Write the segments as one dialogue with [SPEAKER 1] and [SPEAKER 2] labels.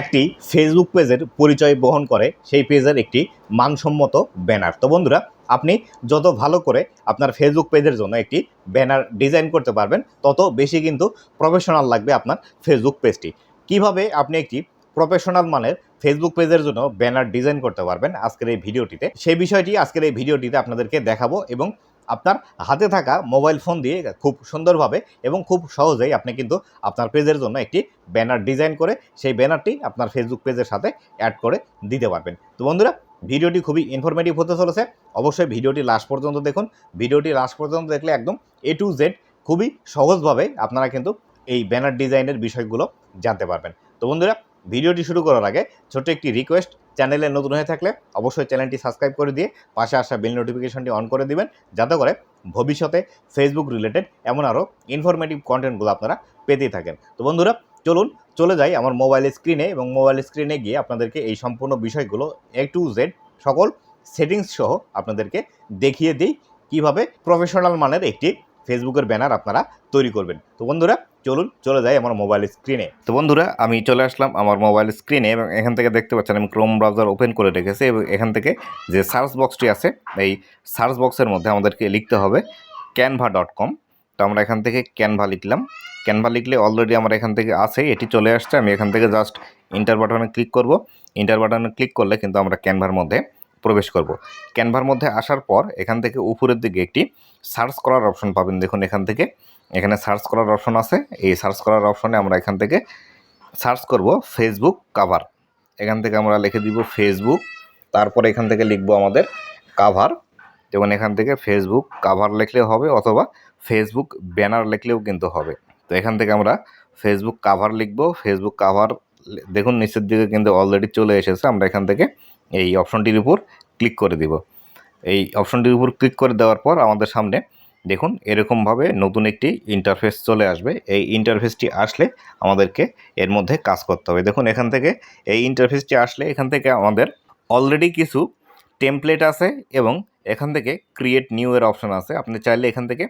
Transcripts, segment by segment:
[SPEAKER 1] একটি ফেসবুক পেজের পরিচয় বহন করে, সেই পেজের একটি মানসম্মত ব্যানার তো বন্ধুরা, আপনি যত ভালো করে আপনার ফেসবুক পেজের জন্য একটি ব্যানার ডিজাইন করতে পারবেন, তত বেশি কিন্তু প্রফেশনাল লাগবে আপনার ফেসবুক পেজটি কীভাবে আপনি একটি প্রফেশনাল মানের ফেসবুক পেজের জন্য ব্যানার ডিজাইন করতে পারবেন আজকের এই ভিডিওটিতে, সেই বিষয়টি আজকের এই ভিডিওটিতে আপনাদেরকে দেখাবো এবং আপনার হাতে থাকা মোবাইল ফোন দিয়ে খুব সুন্দরভাবে এবং খুব সহজেই আপনি কিন্তু আপনার পেজের জন্য একটি ব্যানার ডিজাইন করে সেই ব্যানারটি আপনার ফেসবুক পেজের সাথে অ্যাড করে দিতে পারবেন। তো বন্ধুরা, ভিডিওটি খুবই ইনফরমেটিভ হতে চলেছে। অবশ্যই ভিডিওটি লাস্ট পর্যন্ত দেখুন। ভিডিওটি লাস্ট পর্যন্ত দেখলে একদম এ টু জেড খুবই সহজভাবে আপনারা কিন্তু এই ব্যানার ডিজাইনের বিষয়গুলো জানতে পারবেন। তো বন্ধুরা ভিডিওটি শুরু করার আগে ছোট্ট একটি রিকোয়েস্ট চ্যানেলে নতুন হয়ে থাকলে অবশ্যই চ্যানেলটি সাবস্ক্রাইব করে দিয়ে পাশে আসা বেল নোটিফিকেশনটি অন করে দিবেন, যাতে করে ভবিষ্যতে ফেসবুক রিলেটেড এমন আরও ইনফরমেটিভ কন্টেন্টগুলো আপনারা পেতেই থাকেন। তো বন্ধুরা, চলুন, চলে যাই আমার মোবাইল স্ক্রিনে এবং মোবাইল স্ক্রিনে গিয়ে আপনাদেরকে এই সম্পূর্ণ বিষয়গুলো এ টু জেড সকল সেটিংস সহ আপনাদেরকে দেখিয়ে দিই কীভাবে প্রফেশনাল মানের একটি ফেসবুকের ব্যানার আপনারা তৈরি করবেন। তো বন্ধুরা চলুন, চলে যাই আমার মোবাইল স্ক্রিনে তো বন্ধুরা, আমি চলে আসলাম আমার মোবাইল স্ক্রিনে এবং এখান থেকে দেখতে পাচ্ছেন, আমি ক্রোম ব্রাউজার ওপেন করে রেখেছি এবং এখান থেকে যে সার্চ বক্সটি আছে, এই সার্চ বক্সের মধ্যে আমাদেরকে লিখতে হবে ক্যানভা ডট কম তো আমরা এখান থেকে ক্যানভা লিখলাম। ক্যানভা লিখলে অলরেডি আমার এখান থেকে আছে, এটি চলে আসছে। আমি এখান থেকে জাস্ট ইন্টার বাটনে ক্লিক করব। ইন্টার বাটনে ক্লিক করলে কিন্তু আমরা ক্যানভার মধ্যে প্রবেশ করব। ক্যানভার মধ্যে আসার পর এখান থেকে উপরের দিকে একটি সার্চ করার অপশন পাবেন। দেখুন এখান থেকে, এখানে সার্চ করার অপশন আছে। এই সার্চ করার অপশনে আমরা এখান থেকে সার্চ করব ফেসবুক কাভার। এখান থেকে আমরা লিখে দিব ফেসবুক। তারপরে এখান থেকে লিখব আমাদের কাভার। যেমন এখান থেকে ফেসবুক কাভার লিখলেও হবে অথবা ফেসবুক ব্যানার লিখলেও কিন্তু হবে। তো এখান থেকে আমরা ফেসবুক কাভার লিখব। ফেসবুক কাভার, দেখুন নিচের দিকে কিন্তু অলরেডি চলে এসেছে। আমরা এখান থেকে এই অপশনটির উপর ক্লিক করে দিব। এই অপশনটির উপর ক্লিক করে দেওয়ার পর আমাদের সামনে দেখুন, এরকমভাবে নতুন একটি ইন্টারফেস চলে আসবে। এই ইন্টারফেসটি আসলে আমাদেরকে এর মধ্যে কাজ করতে হবে। দেখুন, এখান থেকে এই ইন্টারফেসটি আসলে এখান থেকে আমাদের অলরেডি কিছু টেমপ্লেট আছে এবং এখান থেকে ক্রিয়েট নিউ এর অপশন আছে। আপনি চাইলে এখান থেকে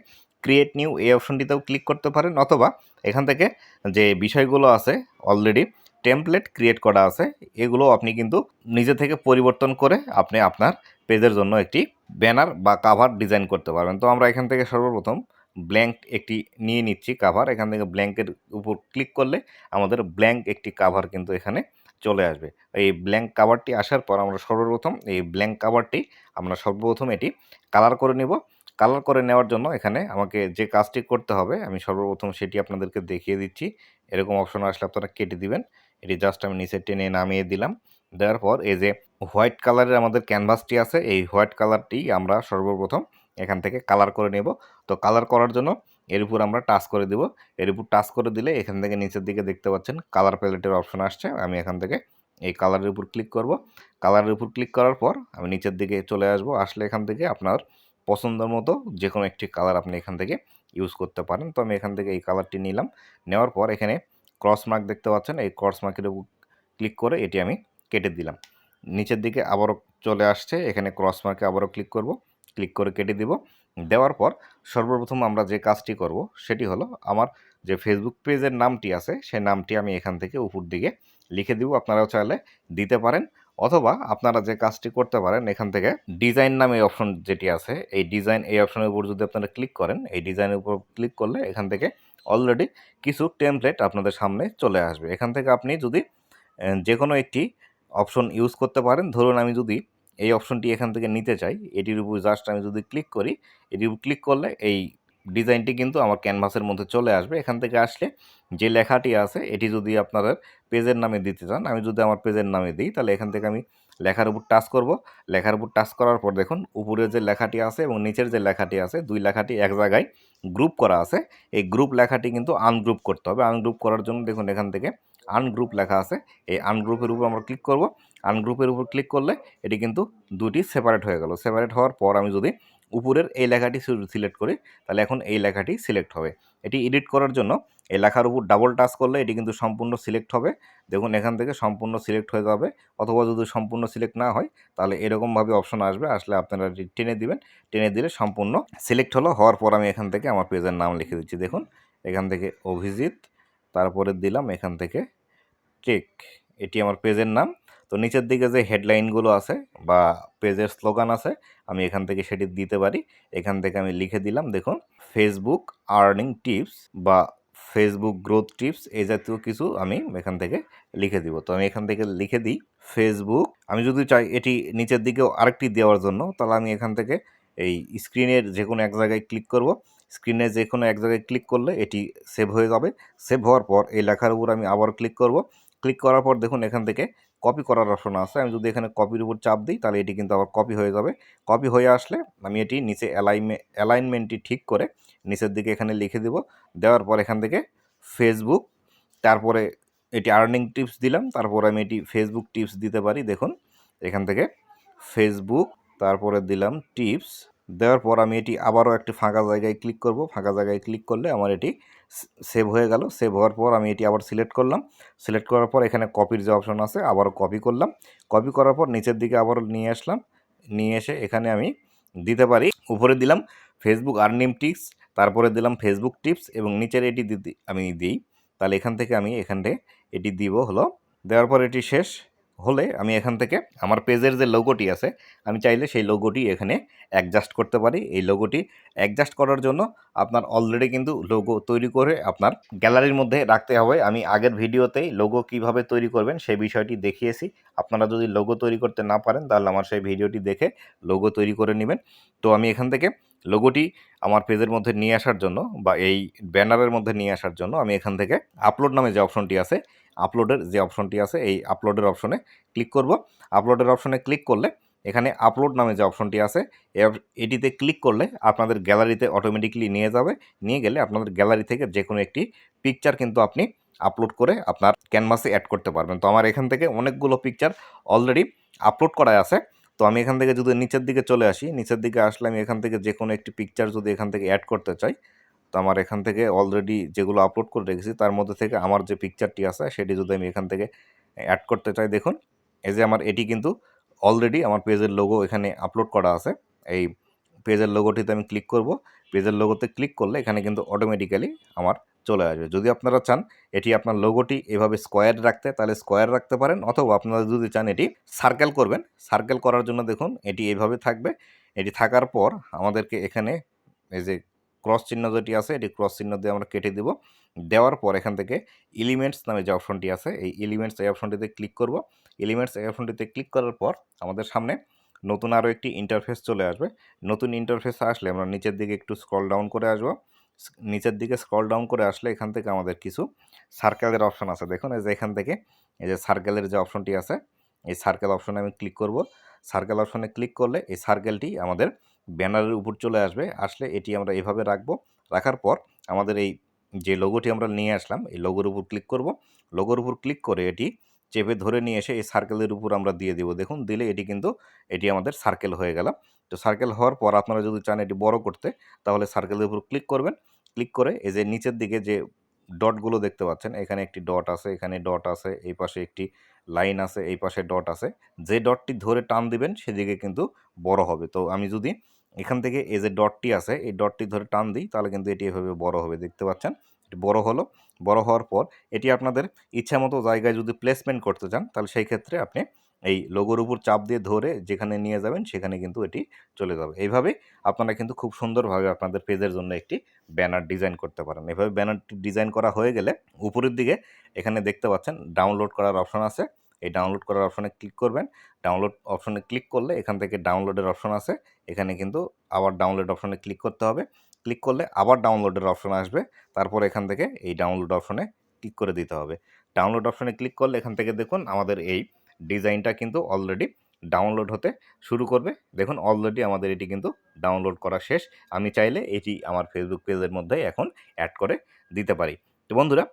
[SPEAKER 1] ক্রিয়েট নিউ এই অপশনটিতেও ক্লিক করতে পারেন অথবা এখান থেকে যে বিষয়গুলো আছে অলরেডি টেমপ্লেট ক্রিয়েট করা আছে, এগুলো আপনি কিন্তু নিজে থেকে পরিবর্তন করে আপনি আপনার পেজের জন্য একটি ব্যানার বা কাভার ডিজাইন করতে পারবেন। তো আমরা এখান থেকে সর্বপ্রথম ব্ল্যাঙ্ক একটি নিয়ে নিচ্ছি কাভার এখান থেকে ব্ল্যাঙ্কের উপর ক্লিক করলে আমাদের ব্ল্যাঙ্ক একটি কাভার কিন্তু এখানে চলে আসবে। এই ব্ল্যাঙ্ক কাভারটি আসার পর আমরা সর্বপ্রথম এই ব্ল্যাঙ্ক কাভারটি আমরা সর্বপ্রথম এটি কালার করে নেব। কালার করে নেওয়ার জন্য এখানে আমাকে যে কাজটি করতে হবে, আমি সর্বপ্রথম সেটি আপনাদেরকে দেখিয়ে দিচ্ছি। এরকম অপশন আসলে আপনারা কেটে দিবেন। এটি জাস্ট আমি নিচে টেনে নামিয়ে দিলাম। দেওয়ার পর এই যে হোয়াইট কালারের আমাদের ক্যানভাসটি আছে, এই হোয়াইট কালারটি আমরা সর্বপ্রথম এখান থেকে কালার করে নেব। তো কালার করার জন্য এর উপর আমরা টাচ করে দেব। এর উপর টাচ করে দিলে এখান থেকে নিচের দিকে দেখতে পাচ্ছেন কালার প্যালেটের অপশন আসছে। আমি এখান থেকে এই কালারের উপর ক্লিক করব। কালারের উপর ক্লিক করার পর আমি নিচের দিকে চলে আসব। আসলে এখান থেকে আপনার পছন্দের মতো যে কোনো একটি কালার আপনি এখান থেকে ইউজ করতে পারেন। তো আমি এখান থেকে এই কালারটি নিলাম। নেওয়ার পর এখানে ক্রস মার্ক দেখতে পাচ্ছেন, এই ক্রস মার্কের উপর ক্লিক করে এটি আমি কেটে দিলাম। নিচের দিকে আবারও চলে আসছে, এখানে ক্রস মার্কে আবারও ক্লিক করব ক্লিক করে কেটে দিব। দেওয়ার পর সর্বপ্রথম আমরা যে কাজটি করব, সেটি হলো আমার যে ফেসবুক পেজের নামটি আছে, সেই নামটি আমি এখান থেকে উপর দিকে লিখে দিব। আপনারাও চাইলে দিতে পারেন, অথবা আপনারা যে কাজটি করতে পারেন, এখান থেকে ডিজাইন নামে অপশন যেটি আছে, এই ডিজাইন এই অপশনের উপর যদি আপনারা ক্লিক করেন, এই ডিজাইনের উপর ক্লিক করলে এখান থেকে অলরেডি কিছু টেমপ্লেট আপনাদের সামনে চলে আসবে। এখান থেকে আপনি যদি যে কোনো একটি অপশন ইউজ করতে পারেন, ধরুন আমি যদি এই অপশনটি এখান থেকে নিতে চাই, এটির উপর জাস্ট আমি যদি ক্লিক করি, এটির উপর ক্লিক করলে এই ডিজাইনটি কিন্তু আমার ক্যানভাসের মধ্যে চলে আসবে। এখান থেকে আসলে যে লেখাটি আছে, এটি যদি আপনাদের পেজের নামে দিতে চান, আমি যদি আমার পেজের নামে দিই, তাহলে এখান থেকে আমি লেখার উপর টাচ করব। লেখার উপর টাচ করার পর দেখুন, উপরে যে লেখাটি আছে এবং নিচের যে লেখাটি আছে, দুই লেখাটি এক জায়গায় গ্রুপ করা আছে। এই গ্রুপ লেখাটি কিন্তু আনগ্রুপ করতে হবে। আনগ্রুপ করার জন্য দেখুন, এখান থেকে আনগ্রুপ লেখা আছে। এই আনগ্রুপের উপর আমরা ক্লিক করব। আনগ্রুপের উপর ক্লিক করলে এটি কিন্তু দুটি সেপারেট হয়ে গেল। সেপারেট হওয়ার পর আমি যদি উপরের এই লেখাটি সিলেক্ট করি, তাহলে এখন এই লেখাটি সিলেক্ট হবে। এটি এডিট করার জন্য এই লেখার উপর ডাবল টাচ করলে এটি কিন্তু সম্পূর্ণ সিলেক্ট হবে। দেখুন, এখান থেকে সম্পূর্ণ সিলেক্ট হয়ে যাবে। অথবা যদি সম্পূর্ণ সিলেক্ট না হয়, তাহলে এরকমভাবে অপশন আসবে। আসলে আপনারা টেনে দিবেন। টেনে দিলে সম্পূর্ণ সিলেক্ট হলো। হওয়ার পর আমি এখান থেকে আমার পেজের নাম লিখে দিচ্ছি। দেখুন, এখান থেকে অভিজিৎ, তারপরে দিলাম এখান থেকে টেক এটি আমার পেজের নাম। তো নিচের দিকে যে হেডলাইনগুলো আছে বা পেজের স্লোগান আছে আমি এখান থেকে সেটি দিতে পারি। এখান থেকে আমি লিখে দিলাম, দেখুন ফেসবুক আর্নিং টিপস বা ফেসবুক গ্রোথ টিপস এই জাতীয় কিছু আমি এখান থেকে লিখে দিব। তো আমি এখান থেকে লিখে দিই ফেসবুক আমি যদি চাই এটি নিচের দিকেও আরেকটি দেওয়ার জন্য, তাহলে আমি এখান থেকে এই স্ক্রিনের যে কোনো এক জায়গায় ক্লিক করব। স্ক্রিনে যে কোনো এক জায়গায় ক্লিক করলে এটি সেভ হয়ে যাবে। সেভ হওয়ার পর এই লেখার উপর আমি আবার ক্লিক করব। ক্লিক করার পর দেখুন, এখান থেকে কপি করার অপশন আছে। আমি যদি এখানে কপির উপর চাপ দিই, তাহলে এটি কিন্তু আবার কপি হয়ে যাবে। কপি হয়ে আসলে আমি এটি নিচে অ্যালাইনমে অ্যালাইনমেন্টটি ঠিক করে নিচের দিকে এখানে লিখে দেব। দেওয়ার পর এখান থেকে ফেসবুক তারপরে এটি আর্নিং টিপস দিলাম। তারপর আমি এটি ফেসবুক টিপস দিতে পারি। দেখুন, এখান থেকে ফেসবুক তারপরে দিলাম টিপস দেওয়ার পর আমি এটি আবারও একটি ফাঁকা জায়গায় ক্লিক করব। ফাঁকা জায়গায় ক্লিক করলে আমার এটি সেভ হয়ে গেল। সেভ হওয়ার পর আমি এটি আবার সিলেক্ট করলাম। সিলেক্ট করার পর এখানে কপির যে অপশন আছে, আবারও কপি করলাম। কপি করার পর নিচের দিকে আবারও নিয়ে আসলাম। নিয়ে এসে এখানে আমি দিতে পারি। উপরে দিলাম ফেসবুক আর্নিম টিপস তারপরে দিলাম ফেসবুক টিপস এবং নিচের এটি আমি দিই। তাহলে এখান থেকে আমি এখানে এটি দিব হলো। দেওয়ার পর এটি শেষ। হলে আমি এখান থেকে আমার পেজের যে লোগোটি আছে, আমি চাইলে সেই লোগোটি এখানে অ্যাডজাস্ট করতে পারি। এই লোগোটি অ্যাডজাস্ট করার জন্য আপনার অলরেডি কিন্তু লোগো তৈরি করে আপনার গ্যালারির মধ্যে রাখতে হবে। আমি আগের ভিডিওতেই লোগো কীভাবে তৈরি করবেন সেই বিষয়টি দেখিয়েছি। আপনারা যদি লোগো তৈরি করতে না পারেন, তাহলে আমার সেই ভিডিওটি দেখে লোগো তৈরি করে নেবেন। তো আমি এখান থেকে লোগোটি আমার পেজের মধ্যে নিয়ে আসার জন্য বা এই ব্যানারের মধ্যে নিয়ে আসার জন্য আমি এখান থেকে আপলোড নামে যে অপশনটি আছে আপলোডের যে অপশনটি আছে, এই আপলোডের অপশনে ক্লিক করব। আপলোডের অপশনে ক্লিক করলে এখানে আপলোড নামে যে অপশনটি আছে এটিতে ক্লিক করলে আপনাদের গ্যালারিতে অটোমেটিকলি নিয়ে যাবে। নিয়ে গেলে আপনাদের গ্যালারি থেকে যে কোনো একটি পিকচার কিন্তু আপনি আপলোড করে আপনার ক্যানভাসে অ্যাড করতে পারবেন। তো আমার এখান থেকে অনেকগুলো পিকচার অলরেডি আপলোড করা আছে। তো আমি এখান থেকে যদি নিচের দিকে চলে আসি, নিচের দিকে আসলে আমি এখান থেকে যে কোনো একটি পিকচার যদি এখান থেকে অ্যাড করতে চাই, তো আমার এখান থেকে অলরেডি যেগুলো আপলোড করে রেখেছি, তার মধ্যে থেকে আমার যে পিকচারটি আছে, সেটি যদি আমি এখান থেকে অ্যাড করতে চাই, দেখুন, এই যে আমার এটি কিন্তু অলরেডি আমার পেজের লোগো এখানে আপলোড করা আছে। এই পেজের লোগোটিতে আমি ক্লিক করব। পেজের লোগোতে ক্লিক করলে এখানে কিন্তু অটোমেটিক্যালি আমার চলে আসবে। যদি আপনারা চান, এটি আপনার লোগোটি এভাবে স্কোয়ার রাখতে, তাহলে স্কোয়ার রাখতে পারেন, অথবা আপনারা যদি চান এটি সার্কেল করবেন সার্কেল করার জন্য দেখুন, এটি এইভাবে থাকবে। এটি থাকার পর আমাদেরকে এখানে এই যে ক্রস চিহ্ন যেটি আছে, এটি ক্রস চিহ্ন দিয়ে আমরা কেটে দেব। দেওয়ার পর এখান থেকে এলিমেন্টস নামে যে অপশনটি আছে, এই এলিমেন্টস এই অপশনটিতে ক্লিক করব। এলিমেন্টস এই অপশনটিতে ক্লিক করার পর আমাদের সামনে নতুন আরও একটি ইন্টারফেস চলে আসবে। নতুন ইন্টারফেস আসলে আমরা নিচের দিকে একটু স্ক্রল ডাউন করে আসব। নিচের দিকে স্ক্রল ডাউন করে আসলে এখান থেকে আমাদের কিছু সার্কেলের অপশন আছে। দেখুন, এই যে এখান থেকে, এই যে সার্কেলের যে অপশনটি আছে, এই সার্কেল অপশনে আমি ক্লিক করব। সার্কেল অপশনে ক্লিক করলে এই সার্কেলটি আমাদের ব্যানারের উপর চলে আসবে। আসলে এটি আমরা এভাবে রাখব। রাখার পর আমাদের এই যে লোগোটি আমরা নিয়ে আসলাম, এই লোগোর উপর ক্লিক করব। লোগোর উপর ক্লিক করে এটি চেপে ধরে নিয়ে এসে এই সার্কেলের উপর আমরা দিয়ে দেবো। দেখুন, দিলে এটি কিন্তু, এটি আমাদের সার্কেল হয়ে গেল। তো সার্কেল হওয়ার পর আপনারা যদি চান এটি বড় করতে, তাহলে সার্কেলের উপর ক্লিক করবেন। ক্লিক করে এই যে নিচের দিকে যে ডটগুলো দেখতে পাচ্ছেন, এখানে একটি ডট আছে, এখানে ডট আছে, এই পাশে একটি লাইন আছে, এই পাশে ডট আছে। যে ডটটি ধরে টান দিবেন, সেদিকে কিন্তু বড় হবে। তো আমি যদি এখান থেকে এই যে ডটটি আছে, এই ডটটি ধরে টান দিই, তাহলে কিন্তু এটি এভাবে বড় হবে। দেখতে পাচ্ছেন? বড় হলো। বড় হওয়ার পর এটি আপনাদের ইচ্ছা মতো জায়গায় যদি প্লেসমেন্ট করতে চান, তাহলে সেই ক্ষেত্রে আপনি এই লোগোর উপর চাপ দিয়ে ধরে যেখানে নিয়ে যাবেন, সেখানে কিন্তু এটি চলে যাবে। এইভাবে আপনারা কিন্তু খুব সুন্দরভাবে আপনাদের পেজের জন্য একটি ব্যানার ডিজাইন করতে পারেন। এভাবে ব্যানারটি ডিজাইন করা হয়ে গেলে উপরের দিকে এখানে দেখতে পাচ্ছেন ডাউনলোড করার অপশন আছে। এই ডাউনলোড করার অপশনে ক্লিক করবেন। ডাউনলোড অপশনে ক্লিক করলে এখান থেকে ডাউনলোডের অপশন আছে। এখানে কিন্তু আবার ডাউনলোড অপশনে ক্লিক করতে হবে। ক্লিক করলে আবার ডাউনলোডের অপশন আসবে। তারপর এখান থেকে এই ডাউনলোড অপশনে ক্লিক করে দিতে হবে। ডাউনলোড অপশনে ক্লিক করলে এখান থেকে দেখুন আমাদের এই ডিজাইনটা কিন্তু অলরেডি ডাউনলোড হতে শুরু করবে। দেখুন অলরেডি আমাদের এটি কিন্তু ডাউনলোড করা শেষ। আমি চাইলে এটি আমার ফেসবুক পেজের মধ্যে এখন অ্যাড করে দিতে পারি। তো বন্ধুরা,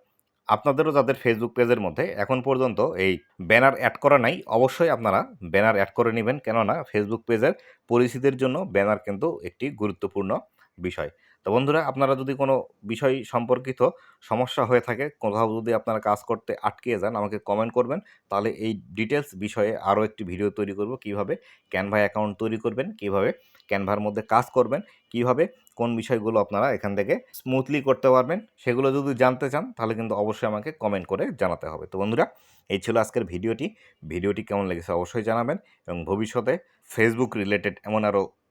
[SPEAKER 1] আপনাদেরও যাদের ফেসবুক পেজের মধ্যে এখন পর্যন্ত এই ব্যানার অ্যাড করা নাই, অবশ্যই আপনারা ব্যানার অ্যাড করে নেবেন। কেননা ফেসবুক পেজের পরিচিতির জন্য ব্যানার কিন্তু একটি গুরুত্বপূর্ণ বিষয়। তো বন্ধুরা, আপনারা যদি কোনো বিষয় সম্পর্কিত সমস্যা হয়ে থাকে, কোথাও যদি আপনারা কাজ করতে আটকে যান, আমাকে কমেন্ট করবেন। তাহলে এই ডিটেলস বিষয়ে আরও একটি ভিডিও তৈরি করব, কীভাবে ক্যানভা অ্যাকাউন্ট তৈরি করবেন, কীভাবে ক্যানভার মধ্যে কাজ করবেন, কীভাবে কোন বিষয়গুলো আপনারা এখান থেকে স্মুথলি করতে পারবেন, সেগুলো যদি জানতে চান, তাহলে কিন্তু অবশ্যই আমাকে কমেন্ট করে জানাতে হবে। তো বন্ধুরা, এই ছিল আজকের ভিডিওটি ভিডিওটি কেমন লেগেছে অবশ্যই জানাবেন এবং ভবিষ্যতে ফেসবুক রিলেটেড এমন আরও